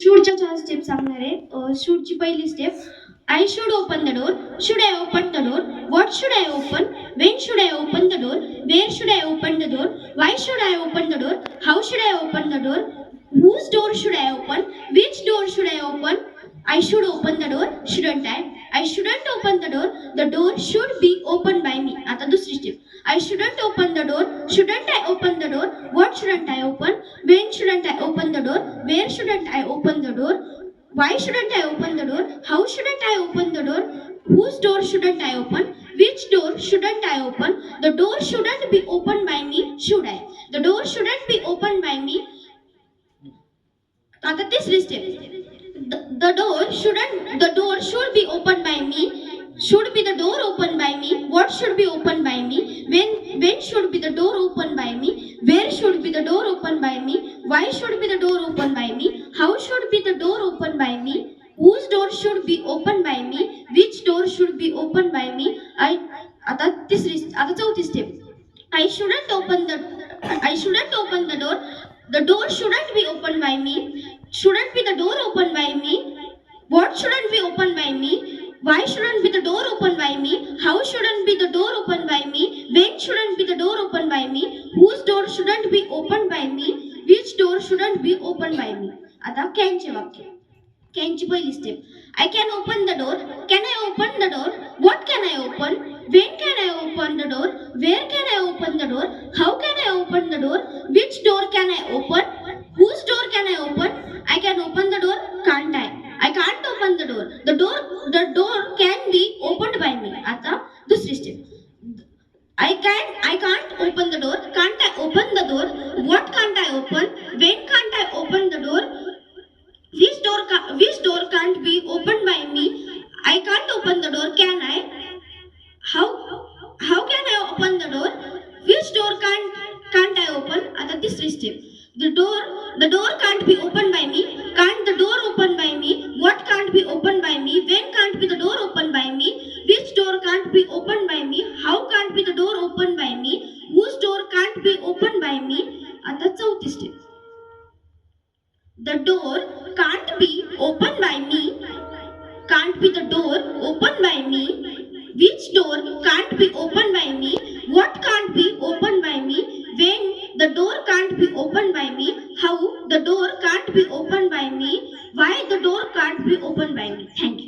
शूडच्या चार स्टेप सांगणार आहे. शूडची पहिली step I should open the door should I open the door what should I open when should I open the door where should I open the door why should I open the door how should I open the door whose door should I open which door should I open I should open the door, shouldn't I? I shouldn't open the door. The door should be opened by me. आता दुसरी step. I shouldn't open the door. Shouldn't I open the door? What shouldn't I open? When shouldn't I open the door? Where shouldn't I open the door? Why shouldn't I open the door? How shouldn't I open the door? Whose door shouldn't I open? Which door shouldn't I open? The door shouldn't be opened by me, should I? The door shouldn't be opened by me, आता तिसरी step the, door shouldn't the door should be opened by me should be the door opened by me what should be opened by me when when should be the door opened by me where should be the door opened by me why should be the door opened by me how should be the door opened by me whose door should be opened by me which door should be opened by me i आता तिसरी आता चौथी step I shouldn't open the I shouldn't open the door the door shouldn't be open by me Shouldn't be the door opened by me. What shouldn't be opened by me? Why shouldn't be the door opened by me? How shouldn't be the door opened by me? When shouldn't be the door opened by me? Whose door shouldn't be opened by me? Which door shouldn't be opened by me? आता कॅनचे वाक्य कॅनची पहिली step I can open the door can I open the door what can I open when can I open the door where can I open the door how can I open the door which door can I open whose door can I open I can open the door can't I I can't open the door the door the door can be opened bye मी आता दुसरी step I can't I can't open the door. Can't I open the door? What can't I open? When can't I open the door? Which door ca- which door can't be opened by me? I can't open the door. Can I? How how can I open the door? Which door can't can't I open? आता तिसरी step. The door the door can't be opened by can't be opened by me? How can't be the door opened by me? Whose door can't be opened by me? आता चौथी step. The door can't be opened by me. Can't be the door opened by me. Which door can't be opened by me? What can't be opened by me? When the door can't be opened by me? How the door can't be opened by me? Why the door can't be opened by me? Thank you.